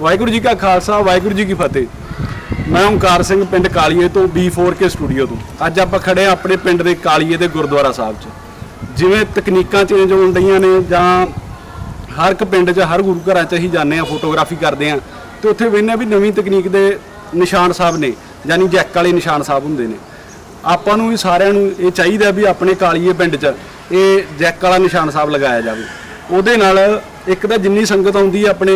ਵਾਹਿਗੁਰੂ ਜੀ ਕਾ ਖਾਲਸਾ, ਵਾਹਿਗੁਰੂ ਜੀ ਕੀ ਫਤਿਹ। ਮੈਂ ਓਮਕਾਰ ਸਿੰਘ ਪਿੰਡ ਕਾਲੀਏ ਤੋਂ B4K ਸਟੂਡੀਓ ਤੋਂ। ਅੱਜ ਆਪਾਂ ਖੜੇ ਹਾਂ ਆਪਣੇ ਪਿੰਡ ਦੇ ਕਾਲੀਏ ਦੇ ਗੁਰਦੁਆਰਾ ਸਾਹਿਬ 'ਚ। ਜਿਵੇਂ ਤਕਨੀਕਾਂ ਚੇਂਜ ਹੋਣ ਡਈਆਂ ਨੇ ਜਾਂ ਹਰ ਇੱਕ ਪਿੰਡ 'ਚ ਹਰ ਗੁਰੂ ਘਰਾਂ 'ਚ ਅਸੀਂ ਜਾਂਦੇ ਆ ਫੋਟੋਗ੍ਰਾਫੀ ਕਰਦੇ ਆ ਤੇ ਉੱਥੇ ਵੇਖਦੇ ਵੀ ਨਵੀਂ ਤਕਨੀਕ ਦੇ ਨਿਸ਼ਾਨ ਸਾਹਿਬ ਨੇ, ਯਾਨੀ ਜੈਕ ਵਾਲੇ ਨਿਸ਼ਾਨ ਸਾਹਿਬ ਹੁੰਦੇ ਨੇ। ਆਪਾਂ ਨੂੰ ਵੀ ਸਾਰਿਆਂ ਨੂੰ ਇਹ ਚਾਹੀਦਾ ਵੀ ਆਪਣੇ ਕਾਲੀਏ ਪਿੰਡ 'ਚ ਇਹ ਜੈਕ ਵਾਲਾ ਨਿਸ਼ਾਨ ਸਾਹਿਬ ਲਗਾਇਆ ਜਾਵੇ। ਉਹਦੇ ਨਾਲ ਇੱਕ ਤਾਂ ਜਿੰਨੀ ਸੰਗਤ ਆਉਂਦੀ ਹੈ ਆਪਣੇ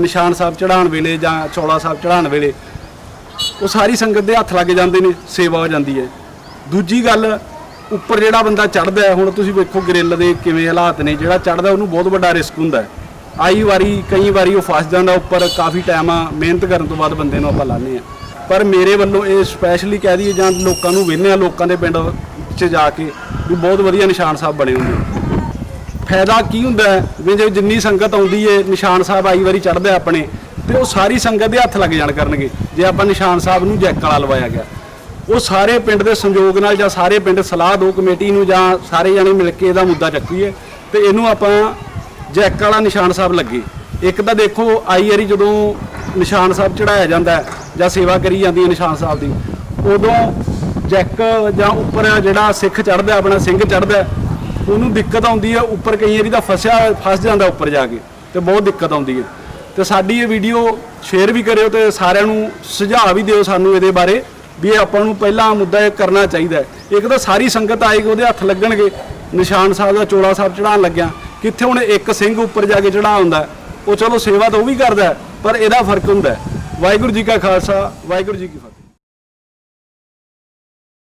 ਨਿਸ਼ਾਨ ਸਾਹਿਬ ਚੜਾਉਣ ਵੇਲੇ ਜਾਂ ਚੌਲਾ ਸਾਹਿਬ ਚੜਾਉਣ ਵੇਲੇ, ਉਹ ਸਾਰੀ ਸੰਗਤ ਦੇ ਹੱਥ ਲੱਗ ਜਾਂਦੇ ਨੇ, ਸੇਵਾ ਹੋ ਜਾਂਦੀ ਹੈ। ਦੂਜੀ ਗੱਲ, ਉੱਪਰ ਜਿਹੜਾ ਬੰਦਾ ਚੜਦਾ ਹੈ, ਹੁਣ ਤੁਸੀਂ ਵੇਖੋ ਗ੍ਰਿਲ ਦੇ ਕਿਵੇਂ ਹਾਲਾਤ ਨੇ, ਜਿਹੜਾ ਚੜਦਾ ਉਹਨੂੰ ਬਹੁਤ ਵੱਡਾ ਰਿਸਕ ਹੁੰਦਾ ਹੈ। ਆਈ ਵਾਰੀ, ਕਈ ਵਾਰੀ ਉਹ ਫਸ ਜਾਂਦਾ ਉੱਪਰ, ਕਾਫੀ ਟਾਈਮ ਆ, ਮਿਹਨਤ ਕਰਨ ਤੋਂ ਬਾਅਦ ਬੰਦੇ ਨੂੰ ਆਪਾਂ ਲਾਉਂਦੇ ਆ ਪਰ ਮੇਰੇ ਵੱਲੋਂ ਇਹ ਸਪੈਸ਼ਲੀ ਕਹਿ ਦਈਏ ਜਾਂ ਲੋਕਾਂ ਨੂੰ ਵੇਖਦੇ ਆ ਲੋਕਾਂ ਦੇ ਪਿੰਡ 'ਚ ਜਾ ਕੇ ਵੀ ਬਹੁਤ ਵਧੀਆ ਨਿਸ਼ਾਨ ਸਾਹਿਬ ਬਣੇ ਹੁੰਦੇ ਫਾਇਦਾ ਕੀ ਹੁੰਦਾ ਹੈ? ਵੀ ਜੇ ਜਿੰਨੀ ਸੰਗਤ ਆਉਂਦੀ ਏ, ਨਿਸ਼ਾਨ ਸਾਹਿਬ ਆਈ ਵਾਰੀ ਚੜਦਾ ਆਪਣੇ, ਤੇ ਉਹ ਸਾਰੀ ਸੰਗਤ ਦੇ ਹੱਥ ਲੱਗ ਜਾਣ ਕਰਨਗੇ, ਜੇ ਆਪਾਂ ਨਿਸ਼ਾਨ ਸਾਹਿਬ ਨੂੰ ਜੈਕ ਵਾਲਾ ਲਵਾਇਆ ਗਿਆ। ਉਹ ਸਾਰੇ ਪਿੰਡ ਦੇ ਸੰਯੋਗ ਨਾਲ ਜਾਂ ਸਾਰੇ ਪਿੰਡ ਸਲਾਹ ਦੋ ਕਮੇਟੀ ਨੂੰ ਜਾਂ ਸਾਰੇ ਜਣੇ ਮਿਲ ਕੇ ਇਹਦਾ ਮੁੱਦਾ ਚੱਕੀਏ, ਤੇ ਇਹਨੂੰ ਆਪਾਂ ਜੈਕ ਵਾਲਾ ਨਿਸ਼ਾਨ ਸਾਹਿਬ ਲੱਗੇ। ਇੱਕ ਤਾਂ ਦੇਖੋ, ਆਈ ਵਾਰੀ ਜਦੋਂ ਨਿਸ਼ਾਨ ਸਾਹਿਬ ਚੜਾਇਆ ਜਾਂਦਾ ਜਾਂ ਸੇਵਾ ਕਰੀ ਜਾਂਦੀ ਹੈ ਨਿਸ਼ਾਨ ਸਾਹਿਬ ਦੀ, ਉਦੋਂ ਜੈਕ ਜਾਂ ਉੱਪਰ ਜਿਹੜਾ ਸਿੱਖ ਚੜਦਾ ਆਪਣਾ ਸਿੰਘ ਚੜਦਾ ਉਹਨੂੰ ਦਿੱਕਤ ਆਉਂਦੀ ਹੈ ਉੱਪਰ ਕਈ ਵਾਰੀ ਤਾਂ ਫਸਿਆ, ਫਸ ਜਾਂਦਾ ਉੱਪਰ ਜਾ ਕੇ, ਤੇ ਬਹੁਤ ਦਿੱਕਤ ਆਉਂਦੀ ਹੈ ਤੇ ਸਾਡੀ ਇਹ ਵੀਡੀਓ ਸ਼ੇਅਰ ਵੀ ਕਰਿਓ ਤੇ ਸਾਰਿਆਂ ਨੂੰ ਸੁਝਾਅ ਵੀ ਦਿਓ ਸਾਨੂੰ ਇਹਦੇ ਬਾਰੇ, ਵੀ ਇਹ ਆਪਾਂ ਨੂੰ ਪਹਿਲਾਂ ਮੁੱਦਾ ਇਹ ਕਰਨਾ ਚਾਹੀਦਾ ਇੱਕ ਤਾਂ ਸਾਰੀ ਸੰਗਤ ਆਏਗੀ, ਉਹਦੇ ਹੱਥ ਲੱਗਣਗੇ। ਨਿਸ਼ਾਨ ਸਾਹਿਬ ਦਾ ਚੋਲਾ ਸਾਹਿਬ ਚੜਾਉਣ ਲੱਗਿਆ। ਕਿੱਥੇ ਹੁਣ ਇੱਕ ਸਿੰਘ ਉੱਪਰ ਜਾ ਕੇ ਚੜਾ ਹੁੰਦਾ ਉਹ ਚਲੋ ਸੇਵਾ ਤਾਂ ਉਹ ਵੀ ਕਰਦਾ ਪਰ ਇਹਦਾ ਫ਼ਰਕ ਹੁੰਦਾ ਵਾਹਿਗੁਰੂ ਜੀ ਕਾ ਖਾਲਸਾ, ਵਾਹਿਗੁਰੂ ਜੀ ਕੀ ਫਤਿਹ।